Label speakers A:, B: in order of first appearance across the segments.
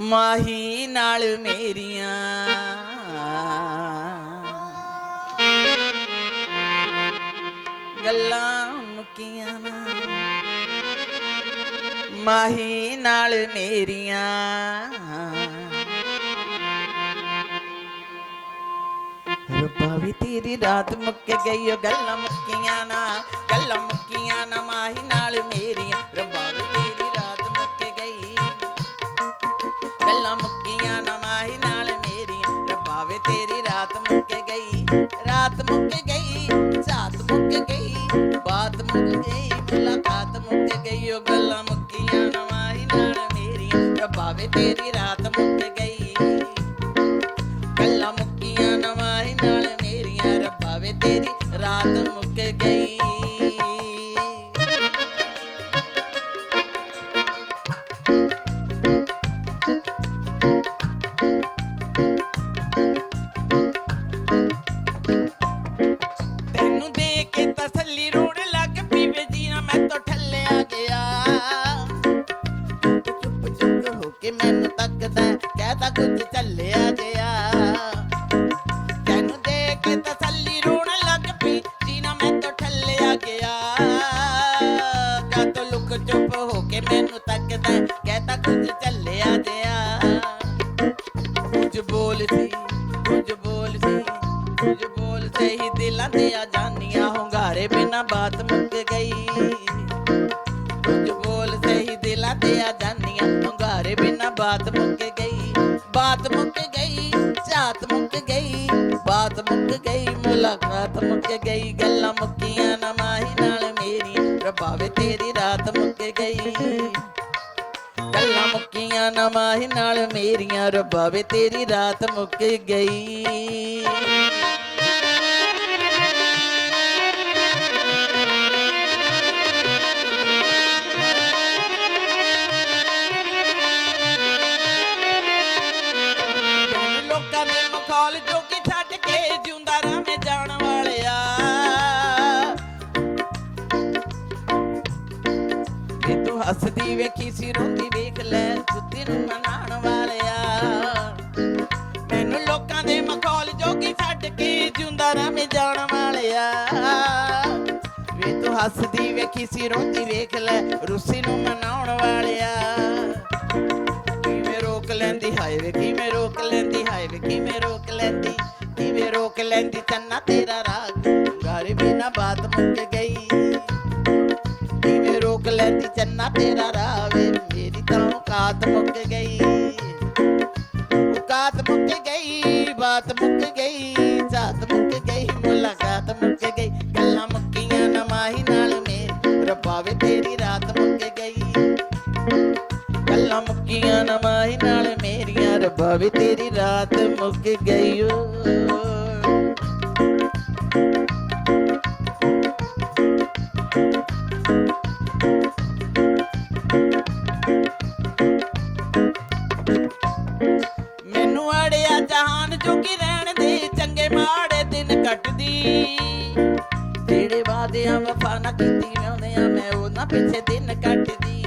A: ਮਾਹੀ ਨਾਲ ਮੇਰੀਆਂ। ਗੱਲਾਂ ਮੁੱਕੀਆਂ ਨਾ। ਮਾਹੀ ਨਾਲ ਮੇਰੀਆਂ। ਰੱਬਾ ਵੀ ਤੇਰੀ ਰਾਤ ਮੁੱਕ ਗਈ ਓ, ਗੱਲਾਂ ਮੁੱਕੀਆਂ ਨਾ। ਗੱਲਾਂ ਮੁੱਕੀਆਂ ਨਾ, ਮਾਹੀ ਨਾਲ ਮੇਰੀਆਂ। ਰੱਬਾ ਰਾਤ ਮੁੱਕ ਗਈ ਸਾਤ ਮੁੱਕ ਗਈ, ਬਾਤ ਮੁੱਕ ਗਈ, ਮੁਲਾਕਾਤ ਮੁੱਕ ਗਈ, ਉਹ ਗੱਲਾਂ ਮੁੱਕੀਆਂ ਨਾ ਮਾਹੀ ਨਾਲ ਮੇਰੀਆਂ ਰੱਬਾ ਵੇ ਤੇਰੀ ਰਾਤ ਮੁੱਕ ਕਹਦਾ ਕੁਝ ਚੱਲਿਆ ਗਿਆ। ਤੈਨੂੰ ਦੇਖ ਕੇ ਤਸੱਲੀ ਰੋਣ ਲੱਗ ਪਈ ਜੀਣਾ ਮੈਂ ਤੋਂ ਠੱਲਿਆ ਗਿਆ। ਕਦੋਂ ਲੁਕ ਚੁੱਪ ਹੋ ਕੇ ਮੈਨੂੰ ਤੱਕਦਾ ਕਹਦਾ ਕੁਝ ਚੱਲਿਆ ਗਿਆ। ਕੁਝ ਬੋਲ ਸੀ ਕੁਝ ਬੋਲ ਸੀ ਕੁਝ ਬੋਲ ਸਹੀ ਦਿਲਾਂ ਤੇ ਆ ਜਾਨੀਆਂ ਹੁੰਗਾਰੇ ਬਿਨਾ ਬਾਤ ਮੁੱਕ ਗਈ। ਕੁਝ ਬੋਲ ਸਹੀ ਦਿਲਾਂ ਤੇ ਆ ਜਾਨੀਆਂ ਹੁੰਗਾਰੇ ਬਿਨਾ ਬਾਤ ਮੁੱਕ ਮੁੱਕ ਗਈ ਝਾਤ ਮੁੱਕ ਗਈ, ਬਾਤ ਮੁੱਕ ਗਈ, ਮੁਲਾਕਾਤ ਮੁੱਕ ਗਈ, ਗੱਲਾਂ ਮੁੱਕੀਆਂ ਨਾ ਮਾਹੀ ਨਾਲ ਮੇਰੀ ਰੱਬਾ ਵੇ ਤੇਰੀ ਰਾਤ ਮੁੱਕ ਗਈ। ਗੱਲਾਂ ਮੁੱਕੀਆਂ ਨਾ ਮਾਹੀ ਨਾਲ ਮੇਰੀਆਂ ਰੱਬਾ ਵੇ ਤੇਰੀ ਰਾਤ ਮੁੱਕ ਗਈ। ਹੱਸਦੀ ਵੇਖੀ ਸੀ, ਰੋਂਦੀ ਵੇਖ ਲੈ, ਸੁੱਤੀ ਨੂੰ ਮਨਾਉਣ ਵਾਲਿਆ। ਮੈਨੂੰ ਲੋਕਾਂ ਦੇ ਮਖੌਲ ਜੋ ਛੱਡ ਕੇ ਜਿਉਂਦਾ ਰਾਵੇਂ ਜਾਣ ਵਾਲਿਆ। ਵੇ ਤੂੰ ਹੱਸਦੀ ਵੇਖੀ ਸੀ, ਰੋਂਦੀ ਵੇਖ ਲੈ, ਰੁੱਸੀ ਨੂੰ ਮਨਾਉਣ ਵਾਲਿਆ। ਕਿਵੇਂ ਰੋਕ ਲੈਂਦੀ, ਹਾਏ ਵੇ, ਕਿਵੇਂ ਰੋਕ ਲੈਂਦੀ, ਹਾਏ ਵੇ, ਕਿਵੇਂ ਰੋਕ ਲੈਂਦੀ, ਕਿਵੇਂ ਰੋਕ ਲੈਂਦੀ, ਤੰਨਾ ਤੇਰਾ ਰਾਗ। ਗਾਰੇ ਬਿਨਾ ਬਾਤ ਮੁੱਕ ਗਈ। ਕਿਵੇਂ ਰੋਕ ਚੰਨਾ ਤੇਰਾ ਰਾਵੇ ਮੇਰੀ ਤਾਂ ਔਕਾਤ ਮੁੱਕ ਗਈ। ਔਕਾਤ ਮੁੱਕ ਗਈ, ਬਾਤ ਮੁੱਕ ਗਈ ਜ਼ਾਤ ਮੁੱਕ ਗਈ, ਮੁਲਾਕਾਤ ਮੁੱਕ ਗਈ। ਗੱਲਾਂ ਮੁੱਕੀਆਂ ਨਾ ਮਾਹੀ ਨਾਲ ਮੇਰੀ, ਰੱਬਾ ਵੇ ਤੇਰੀ ਰਾਤ ਮੁੱਕ ਗਈ। ਗੱਲਾਂ ਮੁੱਕੀਆਂ ਨਾ ਮਾਹੀ ਨਾਲ ਮੇਰੀਆਂ, ਰੱਬਾ ਵੀ ਤੇਰੀ ਰਾਤ ਮੁੱਕ ਗਈ ਓ। ਕੱਟਦੀ। ਜਿਹੜੇ ਵਾਦਿਆਂ ਵਫਾ ਨਾ ਕੀਤੀ ਆਉਂਦਿਆਂ ਮੈਂ ਉਹਨਾਂ ਪਿੱਛੇ ਦਿਨ ਕੱਟਦੀ।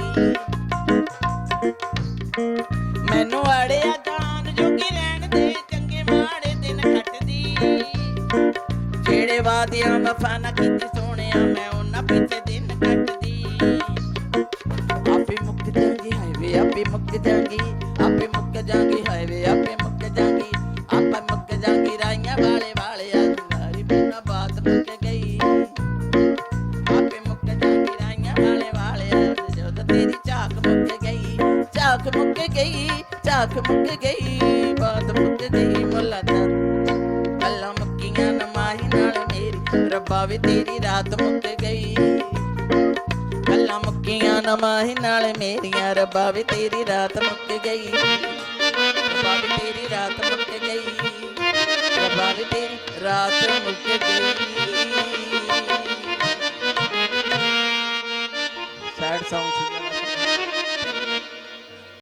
A: ਮੈਨੂੰ ਅੜਿਆ ਜਾਨ ਜੋ ਰਹਿਣ ਦੇ ਚੰਗੇ ਮਾੜੇ ਦਿਨ ਕੱਟਦੀ। ਜਿਹੜੇ ਵਾਦਿਆਂ ਵਫਾ ਨਾ ਕੀਤੀ, ਸੋਹਣਿਆ ਮੈਂ ਉਹਨਾਂ ਪਿੱਛੇ ਦਿਨ ਕੱਟਦੀ। ਆਪੇ ਮੁੱਕ ਜਾਂਗੀ ਹਾਈਵੇ ਆਪੇ ਮੁੱਕ ਜਾਂਗੀ। ਤੇਰੀ ਝਾਕ ਮੁੱਕ ਗਈ, ਝਾਕ ਮੁੱਕ ਗਈ, ਝਾਕ ਮੁੱਕ ਗਈ ਬਾਤ ਮੁੱਕ ਗਈ ਮੁਲਾਕਾਤ ਗੱਲਾਂ ਮੁੱਕੀਆਂ ਨਾ ਨਾਲ ਮੇਰੀ, ਰੱਬਾ ਵੀ ਤੇਰੀ ਰਾਤ ਮੁੱਕ ਗਈ। ਗੱਲਾਂ ਮੁੱਕੀਆਂ ਨਾ ਨਾਲ ਮੇਰੀਆਂ, ਰੱਬਾ ਵੀ ਤੇਰੀ ਰਾਤ ਮੁੱਕ ਗਈ। ਰੱਬਾ ਵੀ ਤੇਰੀ ਰਾਤ ਮੁੱਕ ਗਈ। ਰੱਬਾ ਵੀ ਤੇਰੀ ਰਾਤ ਮੁੱਕ ਗਈ।